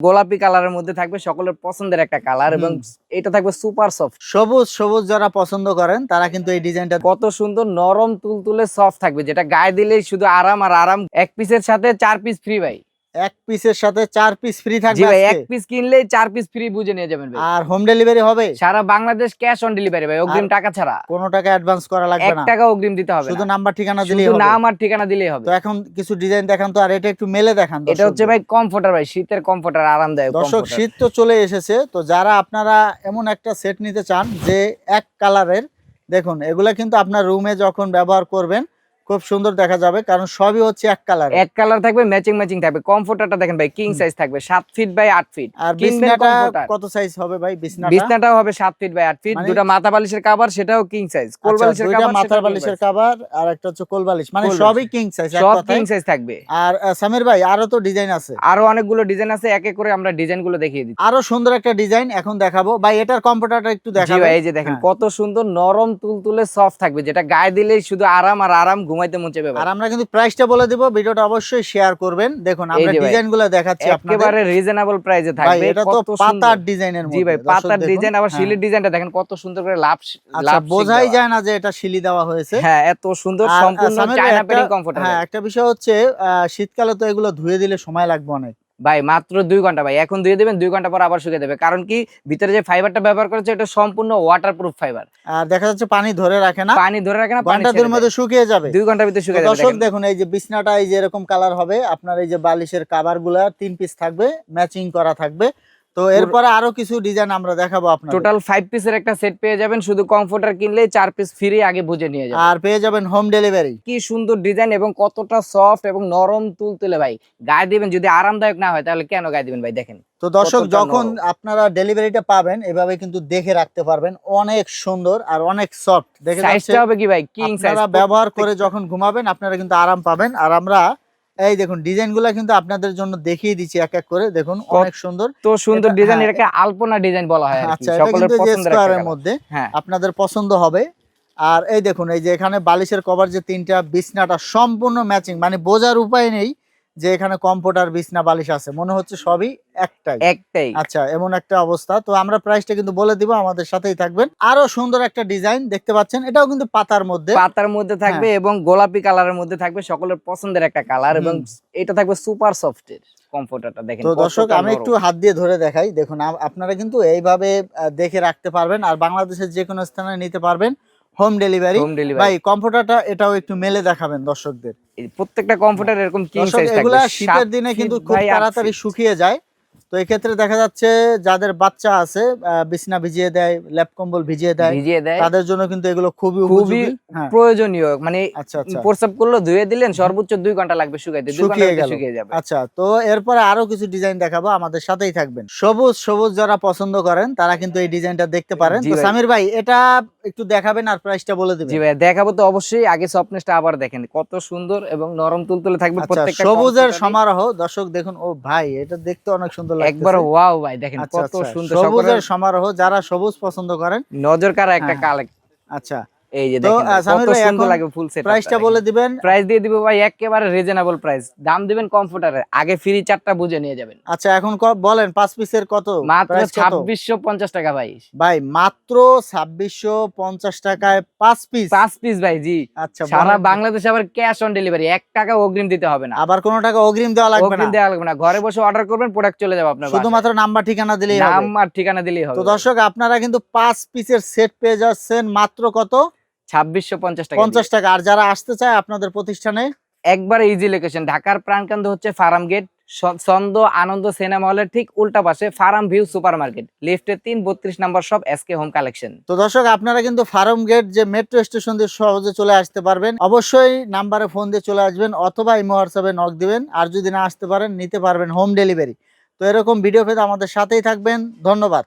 গোলাপি কালারের মধ্যে থাকবে সকলের পছন্দের একটা কালার এবং এটা থাকবে সুপার সফট। সবুজ সবুজ যারা পছন্দ করেন তারা কিন্তু এই ডিজাইনটা কত সুন্দর নরম তুলতুলে সফট থাকবে যেটা গায়ে দিলেই শুধু আরাম আর আরাম। এক পিসের সাথে চার পিস ফ্রি ভাই। এক পিসের সাথে চার পিস ফ্রি থাকবে ভাই এক পিস কিনলেই চার পিস ফ্রি বুঝে নিয়ে যাবেন ভাই। আর হোম ডেলিভারি হবে? সারা বাংলাদেশ ক্যাশ অন ডেলিভারি ভাই অগ্রিম টাকা ছাড়া। কোনো টাকা অ্যাডভান্স করা লাগবে না। টাকা অগ্রিম দিতে হবে শুধু নাম্বার ঠিকানা দিলেই শুধু নাম আর ঠিকানা দিলেই হবে। তো এখন কিছু ডিজাইন দেখান তো আর এটা একটু মেলে দেখান এটা হচ্ছে ভাই কমফোর্টার ভাই শীতের কমফোর্টার আরামদায়ক দর্শক শীত তো চলে এসেছে তো যারা আপনারা এমন একটা সেট নিতে চান যে এক কালারের দেখুন এগুলা কিন্তু আপনার রুমে যখন ব্যবহার করবেন খুব সুন্দর দেখা যাবে কারণ সবই হচ্ছে এক কালার এক কালার থাকবে ম্যাচিং ম্যাচিং থাকবে। কমফোর্টারটা দেখেন ভাই কিং সাইজ থাকবে সাত ফিট বাই আট ফিট আর বিছনাটা কত সাইজ হবে ভাই বিছনাটা? বিছনাটাও হবে সাত ফিট বাই আট ফিট দুটা মাথা বালিশের কাভার সেটাও কিং সাইজ কোল আচ্ছা, বালিশের দুইটা কাভার মাথার বালিশের কভার আর একটা হচ্ছে কোল বালিশ। মানে সবই কিং সাইজ সব কিং সাইজ থাকবে। আর সামির ভাই আরও তো ডিজাইন আছে। আরও অনেকগুলো ডিজাইন আছে এক এক করে আমরা ডিজাইনগুলো দেখিয়ে দিই আরও সুন্দর একটা ডিজাইন এখন দেখাবো। ভাই এটার কম্পিউটারটা একটু দেখাবো এই যে দেখেন হ্যাঁ। কত সুন্দর নরম তুলতুলে সফট থাকবে যেটা গায়ে দিলেই শুধু আরাম আর আরাম ঘুমাইতে মন চাইবে আর আমরা কিন্তু প্রাইসটা বলে দিব ভিডিওটা অবশ্যই শেয়ার করবেন। দেখুন আমরা ডিজাইনগুলো ডিজাইনগুলো দেখাচ্ছি আপনাদের। একেবারে রিজনেবল প্রাইসে থাকবে। এটা তো পাতার ডিজাইনের মধ্যে জি ভাই পাতার ডিজাইন আবার শিলির ডিজাইনটা দেখেন কত সুন্দর করে লাভ আচ্ছা লাভ বোঝাই যায় না যে এটা শিলি দেওয়া হয়েছে। হ্যাঁ এত সুন্দর সম্পূর্ণ চায়না পেডিং কমফোর্টেবল হ্যাঁ একটা বিষয় হচ্ছে শীতকালে তো এগুলো ধুয়ে দিলে সময় লাগবে অনেক। ভাই মাত্র দুই ঘণ্টা ভাই। এখন ধুয়ে দেবেন দুই ঘণ্টা পর আবার শুকিয়ে দেবে। কারণ কি? ভিতরে যে ফাইবারটা ব্যবহার করেছে এটা সম্পূর্ণ ওয়াটার প্রুফ ফাইবার আর দেখা যাচ্ছে পানি ধরে রাখে না। পানি ধরে রাখে না ঘণ্টা দুই মধ্যে শুকিয়ে যাবে। দুই ঘণ্টার ভিতরে শুকিয়ে যাবে দর্শক দেখুন। এই যে বিছনাটা এই যে এরকম কালার হবে আপনার এই যে বালিশের কাভারগুলা তিন পিস থাকবে ম্যাচিং করা থাকবে। তো এরপরে আরও কিছু ডিজাইন আমরা দেখাবো আপনার টোটাল ফাইভ পিসের একটা সেট পেয়ে যাবেন শুধু কমফোর্টার কিনলেই চার পিস ফ্রি আগে বুঝে নিয়ে যাবেন। আর পেয়ে যাবেন হোম ডেলিভারি কি সুন্দর ডিজাইন এবং কতটা সফট এবং নরম তুলতুলে ভাই। গায়ে দিবেন যদি আরামদায়ক না হয় তাহলে কেন গায়ে দিবেন ভাই দেখেন। তো দর্শক যখন আপনারা ডেলিভারিটা পাবেন এভাবে কিন্তু দেখে রাখতে পারবেন। অনেক সুন্দর আর অনেক সফট দেখে সাইজটা হবে কি ভাই? কিং সাইজ ব্যবহার করে যখন ঘুমাবেন আপনারা কিন্তু আরাম পাবেন। আর আমরা এই দেখুন ডিজাইনগুলা কিন্তু আপনাদের জন্য দেখিয়ে দিচ্ছি এক এক করে। দেখুন অনেক সুন্দর। তো সুন্দর ডিজাইন হ্যাঁ, এটাকে আলপনা ডিজাইন বলা হয় আচ্ছা এটা সকলের কিন্তু যে স্কোয়ারের মধ্যে হ্যাঁ। আপনাদের পছন্দ হবে। আর এই দেখুন এই যে এখানে বালিশের কভার যে তিনটা বিছনাটা সম্পূর্ণ ম্যাচিং মানে বোঝার উপায় নেই। যে এখানে কম্পিউটার বিছনা বালিশ আছে মনে হচ্ছে সবই একটাই। একটাই। আচ্ছা এমন একটা অবস্থা। তো আমরা প্রাইসটা কিন্তু বলে দিব আমাদের সাথেই থাকবেন। আরও সুন্দর একটা ডিজাইন দেখতে পাচ্ছেন এটাও কিন্তু পাতার মধ্যে। পাতার মধ্যে থাকবে এবং গোলাপি কালারের মধ্যে থাকবে সকলের পছন্দের একটা কালার এবং এটা থাকবে সুপার সফটের কমফোর্টারটা দেখেন তো দর্শক আমি একটু হাত দিয়ে ধরে দেখাই। দেখুন আপনারা কিন্তু এইভাবে দেখে রাখতে পারবেন আর বাংলাদেশের যে কোনো স্থানে নিতে পারবেন। হোম ডেলিভারি ভাই কম্পিউটারটা এটাও একটু মেলে দেখাবেন দর্শকদের। প্রত্যেকটা এরকম কিং সাইজ এগুলা শীতের দিনে কিন্তু খুব তাড়াতাড়ি শুকিয়ে যায়। তো এক্ষেত্রে দেখা যাচ্ছে যাদের বাচ্চা আছে বিছনা ভিজিয়ে দেয় ল্যাপ কম্বল ভিজিয়ে দেয় ভিজিয়ে দেয়। তাদের জন্য কিন্তু এগুলো খুবই খুবই হ্যাঁ। প্রয়োজনীয়। মানে আচ্ছা আচ্ছা। প্রস্রাব করল ধুয়ে দিলেন সর্বোচ্চ দুই ঘণ্টা লাগবে শুকাইতে। দুই ঘণ্টা শুকিয়ে যাবে। আচ্ছা তো এরপরে আরও কিছু ডিজাইন দেখাবো আমাদের সাথেই থাকবেন। সবুজ সবুজ যারা পছন্দ করেন তারা কিন্তু এই ডিজাইনটা দেখতে পারেন। তো সামির ভাই এটা একটু দেখাবেন আর প্রাইসটা বলে দিবেন জি ভাই দেখাবো তো অবশ্যই আগে সফটনেসটা আবার দেখেন কত সুন্দর এবং নরম তুলতুলে থাকবে আচ্ছা প্রত্যেকটা সবুজের। সমারোহ দর্শক দেখুন ও ভাই এটা দেখতে অনেক সুন্দর লাগছে একবার ওয়াও ভাই দেখেন আচ্ছা কত আচ্ছা সুন্দর সবুজের সমারোহ যারা সবুজ পছন্দ করেন নজর কারা একটা হ্যাঁ। কালেক্ট আচ্ছা এই যে দেখেন কত সুন্দর লাগে ফুল সেট প্রাইসটা বলে দিবেন। প্রাইস দিয়ে দিব ভাই একেবারে রিজনেবল প্রাইস দাম দিবেন কমফোর্টারে আগে ফ্রি চারটা বুঝে নিয়ে যাবেন। আচ্ছা এখন বলেন পাঁচ পিসের কত? মাত্র Price কত? ছাব্বিশশো পঞ্চাশ টাকা ভাই। ভাই মাত্র ছাব্বিশশো পঞ্চাশ টাকায় পাঁচ পিস পাঁচ পিস ভাই জি। আচ্ছা সারা। বাংলাদেশে আবার ক্যাশ অন ডেলিভারি এক টাকা অগ্রিম দিতে হবে না। আবার কোনো টাকা অগ্রিম দেওয়া লাগবে না? অগ্রিম দেওয়া লাগবে না। ঘরে বসে অর্ডার করবেন প্রোডাক্ট চলে যাবে আপনার শুধুমাত্র নাম্বার ঠিকানা দিলেই নাম হবে। আর ঠিকানা দিলেই হবে। তো দর্শক আপনারা কিন্তু পাঁচ পিসের সেট পেয়ে যাচ্ছেন। মাত্র কত? ছাব্বিশশো পঞ্চাশ টাকা পঞ্চাশ টাকা। আর যারা আসতে চায় আপনাদের প্রতিষ্ঠানে? একবার ইজি লোকেশন ঢাকার হচ্ছে farm gate Chhanda Ananda cinema হলের ঠিক উল্টা পাশে ফার্ম ভিউ সুপার মার্কেট লিফটে তিন বত্রিশ নাম্বার সব এসকে হোম কালেকশন তো দর্শক আপনারা কিন্তু ফার্ম গেট যে মেট্রো স্টেশন দিয়ে সহজে চলে আসতে পারবেন অবশ্যই নাম্বারে ফোন দিয়ে চলে আসবেন অথবা ইমো হোয়াটসঅ্যাপে নক দিবেন আর যদি না আসতে পারেন নিতে পারবেন হোম ডেলিভারি তো এরকম ভিডিও পেতে আমাদের সাথেই থাকবেন। ধন্যবাদ।